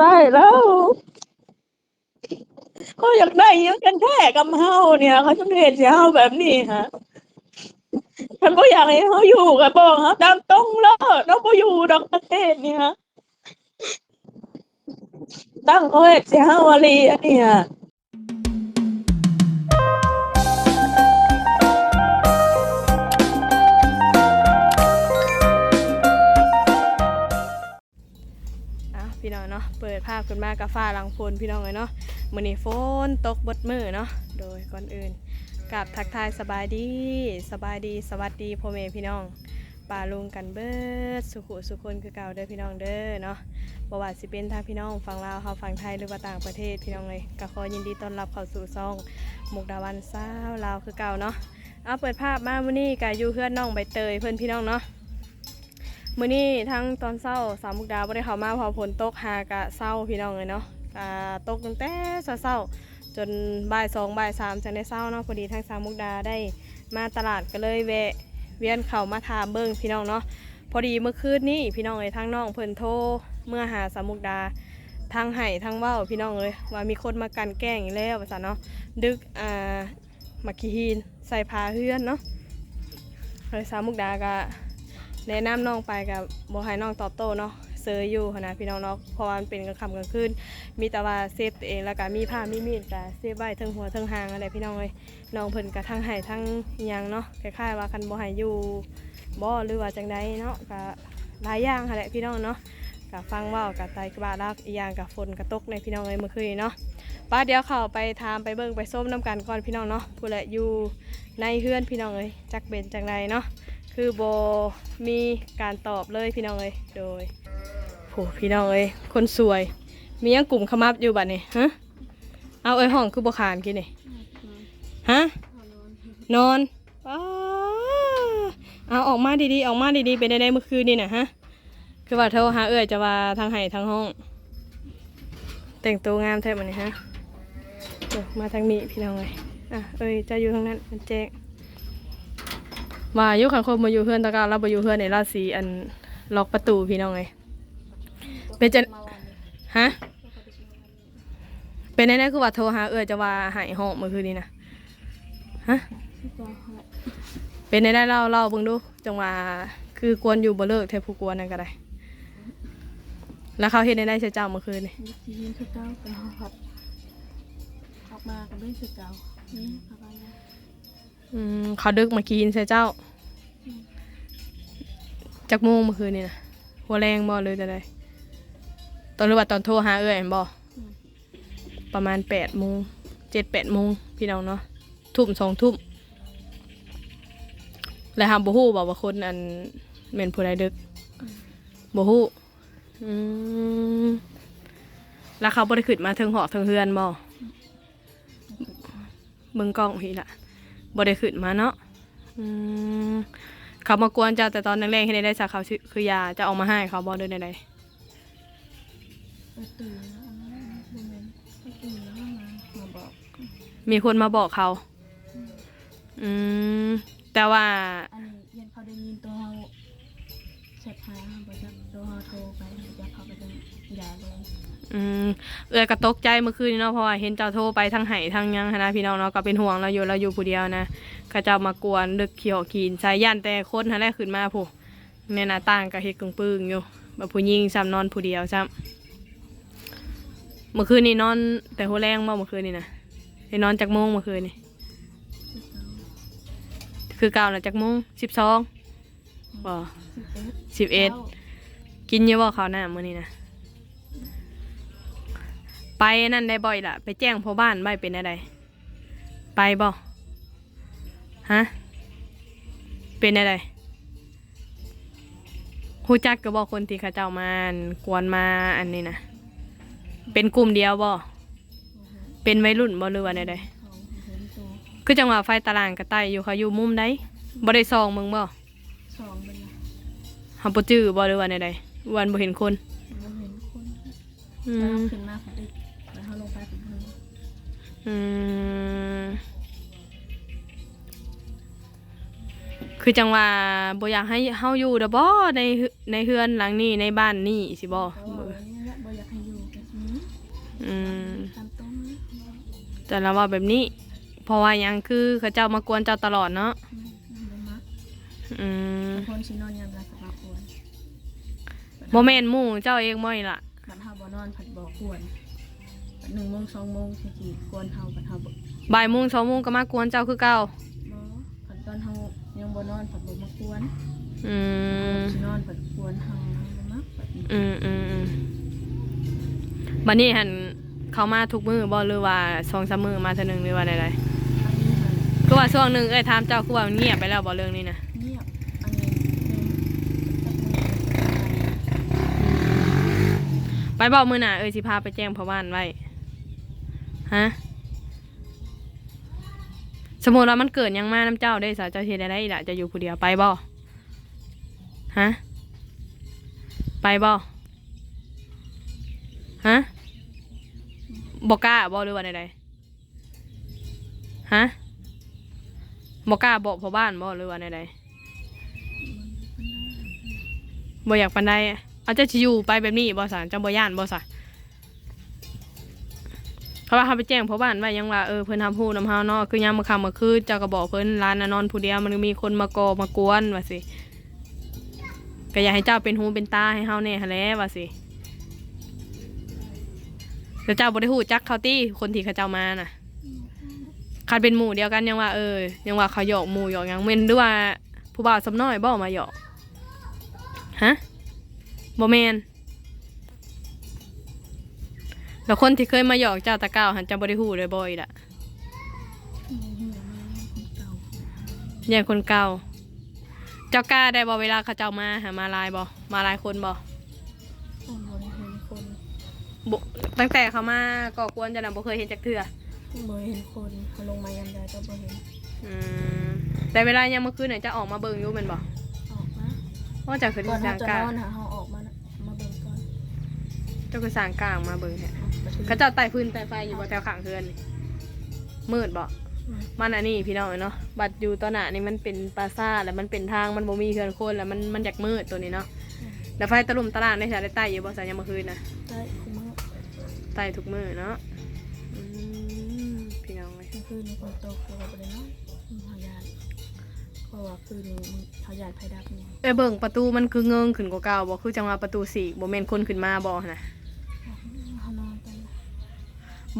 ตายแล้วเขาอยากได้เยอะกันแค่กับเฮาเนี่ยเขาจะเห็นเฮาแบบนี้ฮะฉันก็อยากให้เขาอยู่กับบองฮะตามตรงแล้วเราไปอยู่ดอกประเทศเนี่ยตั้งเขาเห็นเฮาวารีอันเนี้ยอะ พี่น้องเนาะเปิดภาพขึ้นมากับฟ้าหลังฝนพี่น้องเลยเนาะมื้อนี้ฝนตกบดมือเนาะโดยก่อนอื่นกับทักทายสบายดีสบายดีสวัสดีพ่อแม่พี่น้องป่าลุงกันเบิดสุขุสุคนคือเก่าเด้อพี่น้องเด้อเนาะบ่ว่าสิเป็นทางพี่น้องฝั่งลาวเฮาฝั่งไทยหรือว่าต่างประเทศพี่น้องเลยก็ขอยินดีต้อนรับเข้าสู่ซองมุกดาวันสาวลาวคือเก่าเนาะเอาเปิดภาพมามื้อนี้ก็อยู่เพื่อนน้องใบเตยเพื่อนพี่น้องเนาะ มื้อนี้ทั้งตอนเช้าสามมุกดาบ่ได้เข้ามาเพอฝนตกหากะเช้าพี่น้องเลยเนาะกะตกตั้งแต่เช้าจนบ่ายสองบ่ายสามจังได้เช้าเนาะพอดีทั้งสามมุกดาได้มาตลาดก็เลยแวะเวียนเข้ามาถามเบิ่งพี่น้องเนาะพอดีเมื่อคืนนี้พี่น้องเอ้ยทั้งน้องเพิ่นโทรเมื่อหาสามมุกดาทางไห้ทางว้าพี่น้องเอ้ยว่ามีคนมากันแกล้งอีกแล้วว่าซั่นเนาะดึกอ่ามาขี้หินใส่ผ้าเฮือนเนาะเลยสามมุกดาก็ แนะนำน้องไปกับบให้น้องตอบโต้เนาะเซออยู่นะพี่น้องเนาะเพราะว่ามันเป็นกลางค่ำกลางคืนมีแต่ว่าเซฟตัวเองแล้วก็มีผ้ามีมีดก็เซฟไว้ทั้งหัวทั้งหางอะไรพี่น้องเลยน้องเพิ่นก็ทั้งให้ทั้งยังเนาะคล้ายๆว่าคันบ่ให้อยู่บ่หรือว่าจังใดเนาะก็หลายอย่างหั่นแหละพี่น้องเนาะก็ฟังว่ากับไตกระบาลักอีกอย่างกับฝนกระตกในพี่น้องเลยเมื่อคืนเนาะป้าเดี๋ยวเข้าไปทามไปเบิ่งไปส้มน้ำกันก่อนพี่น้องเนาะผู้ละอยู่ในเฮือนพี่น้องเลยจักเป็นจังใดเนาะ คือโบมีการตอบเลยพี่น้องเอ้ยโดยโหพี่น้องเอ้ยคนสวย มียังกลุ่มขมับอยู่บัดนี่ฮะเอาเอ้ยห้องคือโบขานกินนี่ฮะนอนอเอาออกมาดีๆออกมาดีๆเป็นได้เมื่อคืนนี่น่ะฮะคือว่าโทรหาเอ้ยจะว่าทางไห้ทางห้อง แต่งตัวงามแท้บัดนี้ฮะมาทางนี้พี่น้องเอ้ยอะเอ้ยจะอยู่ทางนั้นมันแจ้ง มาอยู่ขังคมมาอยู่เพื่อนตะการเราไปอยู่เพื่อนในราศีอันล็อกประตูพี่น้องไงเป็นจะฮะเป็นแน่ๆคือว่าโทรหาเอือจะว่าหายห้องเมื่อคืนนี้นะฮะเป็นแน่ๆเล่าเล่าเบิ่งดูจังว่าคือกวนอยู่บ่เลิกแทบผู้กวนนั่นก็ได้ แล้วเขาเห็นได้ใช้เจ้าเมื่อคืนนี่ทีนี้คือเก้าไปห้องพัดออกมากับเรื่องคือเก้านี่อาไปนะ อืมเขาดึกมากินใช่เจ้าจักโมงเมื่อคืนนี่นะหัวแรงบ่เลยแต่ใดตอนหรือว่าตอนโทรหาเอื้อยบ่ประมาณแปดโมงเจ็ดแปดโมงพี่น้องเนาะทุ่มสองทุ่มแล้วหามบ่ฮู้บอกว่าคนอันเหม่นผู้ใดดึกบ่ฮู้อืมแล้วเขาบ่ได้ขึ้นมาเทิงหอกเทิงเฮือนบ่เบิ่งกล้องพี่ล่ะ บ่ได้ขึ้นมาเนาะอืมเขามากวนเจ้าแต่ตอนแรกๆให้ได้ได้สาเขาชื่อคือยาจะเอามาให้เขาบ่ได้วยในนั้นโมเมนต์ไปตื่นแล้วมามาบอกๆมีคนมาบอกเขา อืมแต่ว่า อันนี้ยันเขาได้ยินตัว เขาเสร็จหาบริษัทตัวเขาโทรไปจะเขาไปจะอย่าเลยอืมเอื้อยก็ตกใจเมื่อคืนนี้เนาะเพราะว่าเห็นเจ้าโทรไปทางไห้ทางหยังหั้นนะพี่น้องเนาะก็เป็นห่วงเราอยู่เราอยู่ผู้เดียวนะเขาเจ้ามากวนดึกเขียวขีนสายย่านแต่คนหันแรกขึ้นมาผู้ในหน้าต่างก็เฮ็ดกึ่งปึ้งอยู่แบบผู้หญิงซ้ำนอนผู้เดียวซ้ำเมื่อคืนนี้นอนแต่หัวแรงบ่เมื่อคืนนี้นะได้นอนจากโมงเมื่อคืนนี่คือเก่าแล้วจากโมงสิ บ่สิบเอ็ดสิบเอ็ดกินเยอะบ่เขาวหน้ามื้อนี้นะไปนั่นได้บ่อยล่ะ ไปแจ้งพ่อบ้านไม่เป็นอะไรไปบ่ฮะเป็นอะไรฮู้จักก็บอกคนที่เขาเจ้ามานกวนมาอันนี้นะเป็นกลุ่มเดียวบ่เป็นวัยรุ่นบ่หรือว่าใดๆคือจังหวะไฟตารางกระต่ายอยู่เขาอยู่มุมใดบ่ได้ซองมึงบ่ เฮาบ่จื้อบ่หรือว่าใดๆวันบ่เห็นคนเราเห็นคนอืแล้วมขึ้นมาเขาดึกแล้วเขาลงไปเป็นเพื่อนอืมคือจังว่าบ่อยากให้เฮาอยู่เด้อบ่ในเฮืในเฮือนหลังนี้ในบ้านนี้สิบ่เขาบอกว่าเนี่ยบอยากให้อยู่กันอืมตามตรงนะแต่เราว่าแบบนี้ เพราะว่าหยังคือเขาเจ้ามากวนเจ้าตลอดเนาะอืมบ่มักอืมคนสินอนยามหลับก็มาควร โมเมนหมู่เจ้าเองม่อยล่ะบัดเฮาบ่นอนผัดบ่ควรบัด1โมง2โมงสิสิควรเฮาบัดเฮาบ่บ่ายโมงสองโมงก็มากวนเจ้าคือเก่าบ่ผัดตอนเฮายังบ่นอนผัดบ่มาควรอืมสินอนผัดควรเฮาบ่มักบัดนี้อืมอืมอืมบัดนี้หันเขามาทุกมือบ่หรือว่าสองสามมือมาเท่านึงหรือว่าใดอันนี้มันๆคือว่าช่วงหนึงเอ้ยถามเจ้าคือว่ามันเงียบไปแล้วบ่เรื่องนี้นะ เงียบอันนี้ ไป บอกมือหน่ะเอ้ยสิพาไปแจ้งพ่อบ้านไว้ฮะสมมติว่ามันเกิดยังมาน้ำเจ้าได้สาวเจ้าเฮ็ดได้ได้ล่ะจะอยู่ผู้เดียวไปบ่ฮะไปบ่ฮะบอกกล้าบ่หรือว่าใดๆฮะบอกกล้าบอกพ่อบ้านบ่หรือว่าใดๆบ่อยากปันใด เอาเจ้าสิอยู่ไปแบบนี้บ่สารเจ้าบ่ย่านบ่สะเขาว่าเขาไปแจ้งพ่อบ้านว่ายังว่าเออเพิ่นทำฮู้นำเฮาเนาะคือยามมื้อค่ำมื้อคืนเจ้าก็บอกเพิ่นร้านน่ะนอนผู้เดียวมันมีคนมาก่อมากวนว่าสิก็อยากให้เจ้าเป็นหูเป็นตาให้เฮาแน่หั้นและว่าสิแล้วเจ้าบ่ได้ฮู้จักเขาติคนที่เขาเจ้ามาน่ะคันเป็นหมู่เดียวกันยังว่าเออยังว่าเขาหยอกหมู่หยอกยังแม่นหรือว่าผู้บ่าวสำน้อยบ่มาหยอกฮะ บ่แมนแล้วคนที่เคยมาหยอกเจ้าตะเก้าหันจะบ่ได้ฮู้เลยบ่อยละหัวมันเก่าแย่งคนเก่า เจ้ากล้าได้บ่เวลาเขาเจ้ามาหามาหลายบ่มาหลายคนบ่ต้องบริเห็นคนบ่ตั้งแต่เขามาก่อกวนจะน่ะบ่เคยเห็นจักเทื่อบริเห็นคนเขาลงมายันใดก็บริเห็นอืมแต่เวลายามมื้อคืนน่ะจะออกมาเบิ่งอยู่แม่นบ่ออกมาว่าจะคือก่อนสเขาร้างจะกลางนอนหาเขาออก จ้าคือสร้างกลางมาเบิ่งแท้ประชุมเขาเจ้าไต่พื้นไต่ไฟอยู่บ่แถวข้างเฮือนนี่มืดบ่มันอันนี้พี่น้องเนาะบัดอยู่ตอนหน้านี่มันเป็นปราสาทแล้วมันเป็นทางมันบ่มีเฮือนคนแล้วมันมันอยากมืดตัวนี้เนาะแล้วไฟตะลุ่มตะลางได้ใช้ได้ใต้อยู่บ่สายยามมื้อคืนนะได้คุมอใต้ทุกมื้อเนาะอืมพี่น้องเอ้ยกลางคืนมีคนตกตัวกับบริเนอนหายานเพราะว่าคืนนี้หายานไฟดับเนี่ยเอ้ยเบิ่งประตูมันคือเงิงขึ้นกว่าเก่าบ่คือจังว่าประตูสี่บ่แม่นคนขึ้นมาบ่นะเขานอนไป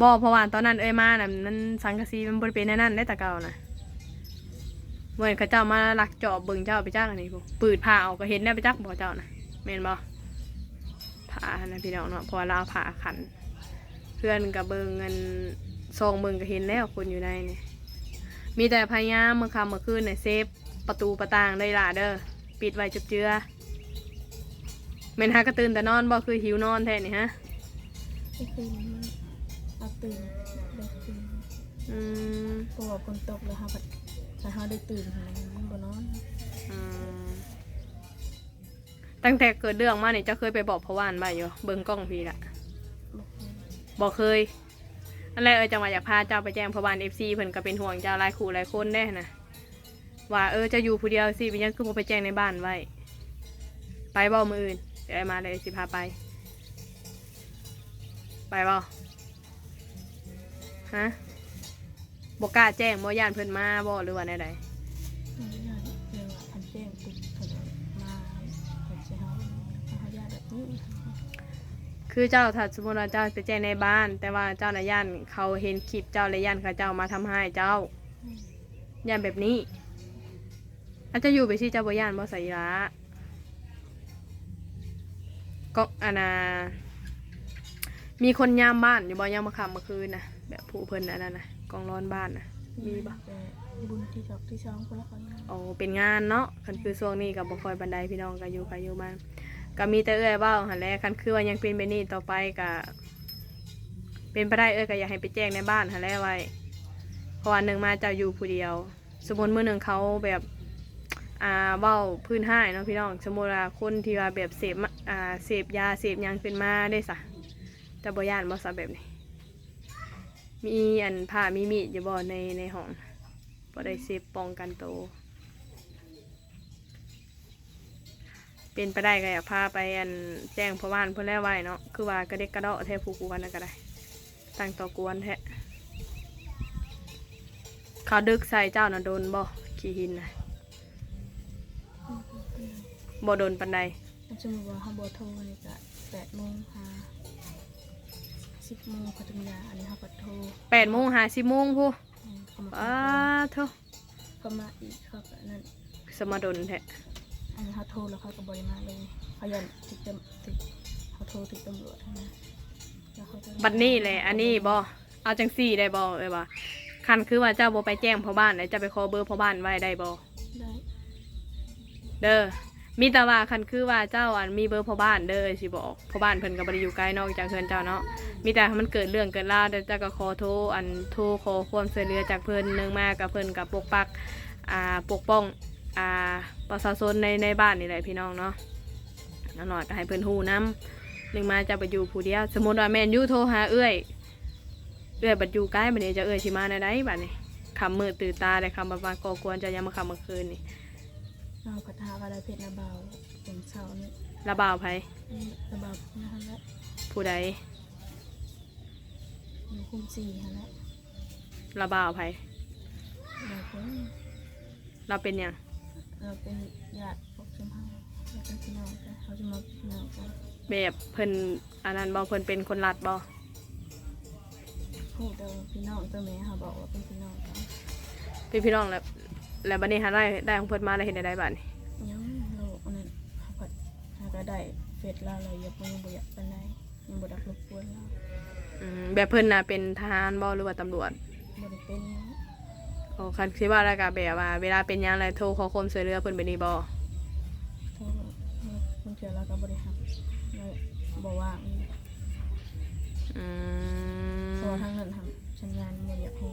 บ่เพราะว่าตอนนั้นเอ้ยมาน่ะมันสังกะสีมันบ่ได้เป็นแน่นั่นได้แต่เก่านะเมื่อเขาเจ้ามาลักจอบเบิ่งเจ้าไปจักอันนี้พุปืดผ้าออกก็เห็นได้ไปจักบ่เจ้านะแม่นบ่ผ้านะพี่น้องเนาะพราะว่าเราผ้าขัน เพื่อนกับเบิงเงินซองเบิงก็เห็นแล้วคนอยู่ในนี่มีแต่พยายามเมื่อค่ำเมื่อคืนเนี่ยเซฟประตูประต่างได้ล่ะเด้อปิดไว้จุบเจือเมนหากระตื่นแต่นอนบ่คือหิวนอนแท้นี่ฮะ ก็คืนนี้เอาตื่นได้ตื่นอืมเพราะว่าคนตกแล้วค่ะถ้าเขาได้ตื่นมันบ่นอนอืมตั้งแต่เกิดเรื่องมาเนี่ยเจ้าเคยไปบอกพ่อว่านบ่อยู่เบิ่งกล้องพี่ละบอกเลยบอกเคยอันแรกเออจังหวะอยากพาเจ้าไปแจ้งพ่อบ้านเอฟซีเพิ่นก็เป็นห่วงเจ้าหลายคู่หลายคนได้นะว่าเออเจะอยู่ผู้เดียวสิเป็นหยังคือบ่ไปแจ้งในบ้านไว้ ไปบ่มืออื่นเดี๋ยวไอ้มาเลยสิพาไป ไปบ่ ฮะบ่กล้าแจ้งบ่ย่านเพิ่นมาบ่หรือว่าแนวใดไม่ได้เรียกว่าพันแจ้งปุ๊บเพิ่นมาเพิ่นสิเฮาเขาญาติแบบนี้คือเจ้าถ้าสมมติว่าเจ้าไปแจ้งในบ้าน แต่ว่าเจ้าน่ะย่านเขาเห็นคลิปเจ้าและย่านเขาเจ้ามาทำให้เจ้าย่านแบบนี้อาจจะอยู่ไปที่เจ้าบ่ย่านบ่ใส่ละก็อานา มีคนยามบ้านอยู่บ่ยามมาค่ำเมื่อคืนนะ แบบผู้เพิ่นอันนั้นนะกองร้อนบ้านนะมีบ่แต่บุญที่ดอกที่สองคนละคนนะโอ้เป็นงานเนาะคันคือช่วงนี้กับบ่ค่อยบันไดพี่น้องก็อยู่ไปอยู่มาก็มีแต่เอ้อยเว้าหั่นแหละคันคือว่ายังเป็นแบบนี้ต่อไปก็เป็นไปได้เอ้อยก็อยากให้ไปแจ้งในบ้านหั่นแหละไว้ เพราะว่าหนึ่งมาเจ้าอยู่ผู้เดียว สมมติมื้อหนึงเขาแบบอ่าเว้าพื้นห้ายเนาะพี่น้องสมมุติว่าคนที่ว่าแบบเสพมาอ่าเสพยาเสพหยังขึ้นมาได้ซะแต่บ่ย่านบ่ซะแบบนี้ มีอันผ้ามีมีดอยู่บ่ในในห้องบ่ได้เสพป้องกันตัวเป็นไปได้ก็อยากพาไปอันแจ้งพ่อบ้านเพื่อนแล้วไว้เนาะคือว่ากระเด็กกระเดาะแทบผูกกันนะก็ได้ตั้งต่อกวนแท้เขาดึกใส่เจ้าน่ะโดนบ่ขี้หินนะบ่โดนปันใดสมมติว่าเขาบโทรนี่ก็แปดโมงหา สิบโมงเขาจะมียาอันนี้เขาก็โทรแปดโมงหาสิบโมงพูอืมเขามาอ้าเถอะเขามาอีกเขาก็นั่นสมาดนแท้อันนี้เขาโทรแล้วเขาก็บริมาเลยเขายันติดตำติดเขาโทรติดตำรวจนะแล้วเขาก็บัดนี้แหละอันนี้บ่เอาจังสี่ได้บ่เอ้ยว่าคันคือว่าเจ้าบ่ไปแจ้งพ่อบ้านแล้วจะไปขอเบอร์พ่อบ้านไว้ได้บ่ได้ เด้อ มีแต่ว่าคันคือว่าเจ้าอันมีเบอร์พ่อบ้านเด้อสิบอกพ่อบ้านเพิ่นก็บ่ได้อยู่ไกล้นอกจากเฮือนเจ้าเนาะมีแต่มันเกิดเรื่องเกิดราวเดี๋ยวเจ้าก็ขอโทรอันโทรขอความช่วยเหลือจากเพิ่นเนื่องมากับเพิ่นกับปกปักอ่าปกป้องอ่าประชาชนในในบ้านนี่แหละพี่น้องเนาะนั่นหน่อยก็ให้เพิ่นฮู้นํหนึ่งมาจะไปอยู่ผู้เดียวสมมติว่าแมนยูโทรหาเอื้อยเอื้อยบัดอยู่ใกล้บัดนี้จะเอื้อยสิมาในใดบัดนี้คำมืดตื่นตาได้คำประมาณก่อกวนจะยามมาคำเมื่อคืนนี่ เราพัฒนาอะไรเพชรระเบาเป็นเสานี่ระบ่าวไผระเบานะคะและผู้ใดอยู่คุ้มสี่ฮะและระบ่าวไผเราเป็นเราเป็นหยังเราเป็นญาติพวกชมพูเราเป็นพี่น้องกันเขาจะมาพี่น้องกันแบบเพิ่นอันนั้นบ่เพิ่นเป็นคนรัดบ่พูดเดิมพี่น้องเจ้าแม่เขาบอกว่าเป็นพี่น้องกันเป็นพี่น้องแล้ว แล้วบัดนี้หาได้ได้ของเพิ่นมาแล้วเห็นได้บัดนี้ยังโลกอันนั้นเขาก็เขาก็ได้เฟซเราเลยยังบ่ยังบ่อยากปานใดยังบ่ดักรบกวนเราอืมแบบเพิ่นน่ะเป็นทหารบ่หรือว่าตำรวจบ่ได้เป็นหยังโอ้คันคิดว่าแล้วก็แบบว่า เวลาเป็นหยังแล้วโทรขอความช่วยเหลือเพิ่นเป็นนี่บ่โทษบางเทื่อเราก็บ่ได้รับเราบ่ว่างอืมเพราะว่าทางนั้นทำสัญญาณบ่อยากให้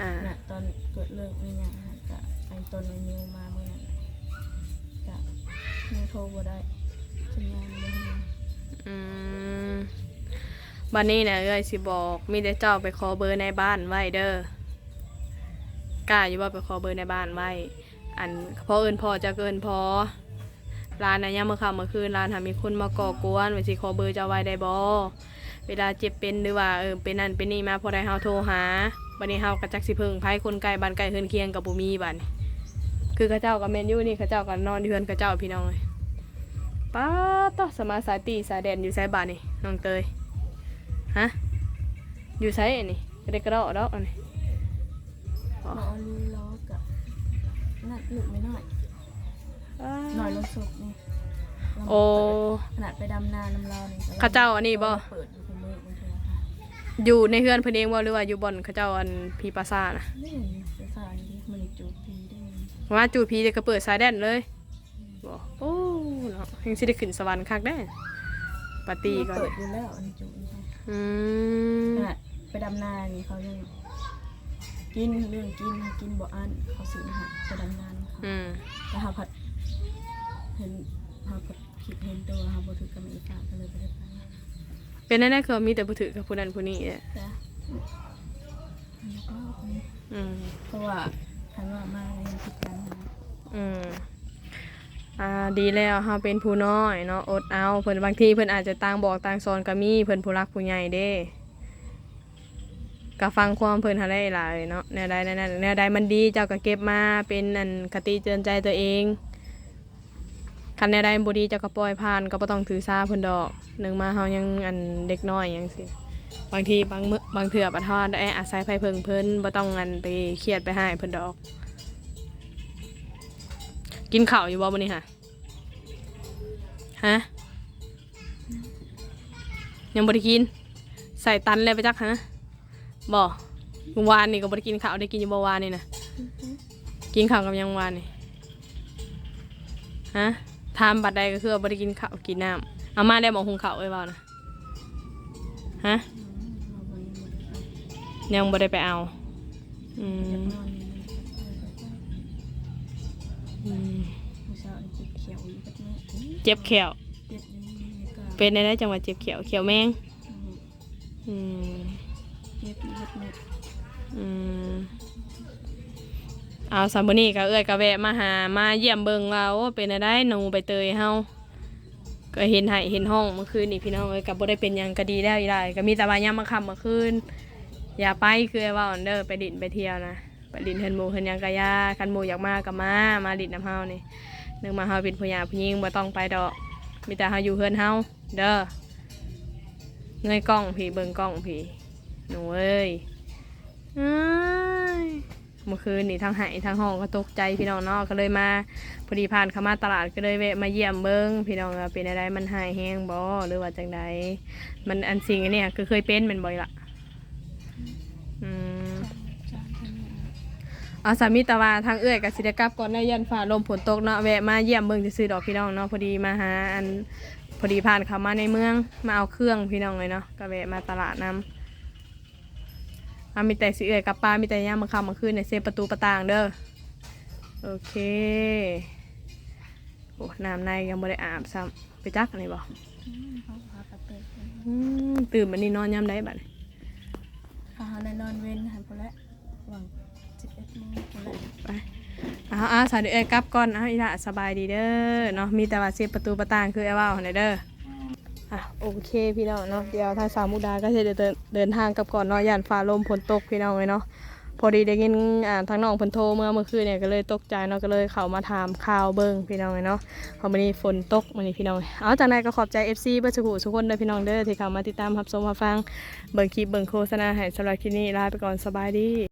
อ่า น่ะตอนเกิดเลิกมีหยังน่ะ ก็ไอ้ตอนนิวมาเมื้อนั้นน่ะก็นิวโทรบ่ได้สัญญาณบ่ให้อืมบัดนี้นะเอ้ยสิบอกมีแต่เจ้าไปขอเบอร์ในบ้านไว้เด้อกล้าอยู่ว่าไปขอเบอร์ในบ้านไว้ อันพอเอินพอจะเกินพอร้านนะยามเมื่อค่ำเมื่อคืนร้านหามีคนมาก่อกวนว่าสิขอเบอร์เจะไว้ได้บ่เวลาเจ็บเป็นหรือว่าเออเป็นนั่นเป็นนี่มาพอได้เฮาโทรหา บัดนี้เฮาก็จักสิเพิ่งไผคนไกลบ้านไกลเฮือนเคียงกับบ่มีบัดนี้คือเขาเจ้าก็แม่นอยู่นี่เขาเจ้าก็นอนอยู่เฮือนเขาเจ้าพี่น้องเอ้ยป้าตอสมาสายตีสายแดนอยู่ไสบ้านนี่น้องเตยฮะอยู่ไสอันนี้ก็ได้กระเดาะดอกอันนี้บ่เอาลูล้อกับนั่นลูกไม่น้อยหน่อยลงศพนี่โอ้ ขนาดไปดำนาน้ำเรานี่ก็เขาเจ้าอันนี้บ่ เปิดอยู่คนมือบางทีค่ะ อยู่ในเฮือนเพิ่นเองบ่หรือว่าอยู่บ่อนเขาเจ้าอันพีปราสาทนะนี่เสียสารนี่มันอีกจูบปีได้ไงว่าจูพีเด็กก็เปิดสายแดนเลยบ่โอ้เนาะยังสิได้ขึ้นสวรรค์คักได้ปาร์ตี้ก่อนเปิดอยู่แล้วอันจูบนี่ค่ะอืมขนาดไปดำนานี่เขายังกินเรื่องกินกินบ่อันเขาซื้ออาหารไปดำนานี่ค่ะอืมแต่เขาผัดเห็นเขาผัดคิดเห็นตัวเขาบ่ถือกับอีกาก็เลยไปได้ไป เป็นแน่ๆคือมีแต่ผู้ถือกับผู้นั้นผู้นี้แหละจ้ะแล้วก็คนนี้อืมเพราะว่าทันว่ามาอะไรผิดกันนะอืมอ่าดีแล้วเฮาเป็นผู้น้อยเนาะอดเอาเพิ่นบางทีเพิ่นอาจจะต่างบอกต่างสอนก็มีเพิ่นผู้รักผู้ใหญ่เด้ก็ฟังความเพิ่นหาได้หลายเนาะแนวใดแนวนั้นแนวใดมันดีเจ้าก็เก็บมาเป็นอันคติเตือนใจตัวเอง คันแนวใดบ่ดีเจ้าก็ปล่อยผ่านก็บ่ต้องถือสาเพิ่นดอกหนึงมาเฮายังอันเด็กน้อยหยังซี่บางทีบางมื้อบางเทื่อบัดเฮาได้อาศัยไผเพิ่งเพิ่นบ่ต้องอันไปเครียดไปให้เพิ่นดอก กินข้าวอยู่บ่มื้อนี้ค่ะฮะยังบ่ได้กิน ใส่ตันเลยไปจักฮะบ่เมื่อวานนี่ก็บ่ได้กินข้าวได้กินอยู่บ่วานนี่นะกินข้าวกับหยังวานนี่ฮะ ถามบัดใดก็คือว่าบ่ได้กินข้าวกินน้ำเอามาได้บ่หุงข้าวไว้บ่นะฮะยังบ่ได้ไปยังบ่ได้ไปเอาอืมเจ็บแขวเจ็บอยู่นี่ไม่กล้าเป็นได้จังหวะเจ็บแขวแขวแมงอืมเจ็บอยู่กับแม่อืม เอาสามบุนี่ก็เอ้อยก็แวะมาหามาเยี่ยมเบิงว่าเป็นอะไรหนูไปเตยเฮาก็เห็นให้เห็นห้องเมื่อคืนนี่พี่น้องเอ้ยก็บ่ได้เป็นยังก็ดีแล้วอีได้ก็มีแต่ว่ายามมาค่ำเมื่อคืนอย่าไปคือว่าอันเด้อไปดินไปเที่ยวนะไปดินเฮินหมูเฮินยังกะยาคันหมูอยากมาก็มามาดินน้ำเฮานี่นึกมาเฮาเป็นผู้หญิงผู้หญิงบ่ต้องไปดอก มีแต่เฮาอยู่เฮือนเฮาเด้อเงยกล้องพี่เบิ่งกล้องพี่หนูเอ้ยอ้าย เมื่อคืนนี่ทั้งหายทั้งห้องก็ตกใจพี่น้องเนาะก็เลยมาพอดีผ่านเข้ามาตลาดก็เลยแวะมาเยี่ยมเบิ่งพี่น้องว่าเป็นอะไรมันหายแห้งบ่หรือว่าจังใดมันอันสิ่งอันเนี้ยคือเคยเป็นมันบ่อยละอืมจานทั้งนี้อาสามีตะวาทางเอื้อยกับสิเดกลับก่อนได้ยันฝ่าลมฝนตกเนาะแวะมาเยี่ยมเบิ่งจะซื้อดอกพี่น้องเนาะพอดีมาหาอันพอดีผ่านเข้ามาในเมืองมาเอาเครื่องพี่น้องเลยเนาะก็แวะมาตลาดน้ำ อามีแต่สิเอื้อยกับปลามีแต่ย่ามมาคำมาคืนในเซฟประตูประต่างเด้อ โอเคโอ้น้ำในยังไม่ได้อาบซ้ำไปจักอันนี้บ่อืมเขาพากระเตกอืมตื่นมานี่นอนยามได้บัดนี้เขาหาในนอนเว้นหันพอแล้วหวัง11โมงพอแล้วไปเอาเอาสายเดี๋ยวเอ้ยกลับก่อนเอาอีละสบายดีเด้อเนาะมีแต่ว่าเซฟประตูประต่างคือไอ้ว่าวหั่นน่ะเด้อ อะโอเคพี่น้องเนาะเดี๋ยวทางสาวมุดาก็จะเดินเดินทางกับก่อนเนาะย่านฟ้าลมฝนตกพี่น้องเลยเนาะพอดีได้ยินอ่าทางน้องเพิ่นโทรเมื่อเมื่อคืนเนี่ยก็เลยตกใจเนาะก็เลยเข้ามาถามข่าวเบิ่งพี่น้องเลยเนาะพอมื้อนี้ฝนตกมื้อนี้พี่น้องเอาจากนั้นก็ขอบใจ FC เบิดสุขุทุกคนเด้อพี่น้องเด้อที่เข้ามาติดตามรับชมรับฟังเบิ่งคลิปเบิ่งโฆษณาให้สำหรับคลิปนี้ลาไปก่อนสบายดี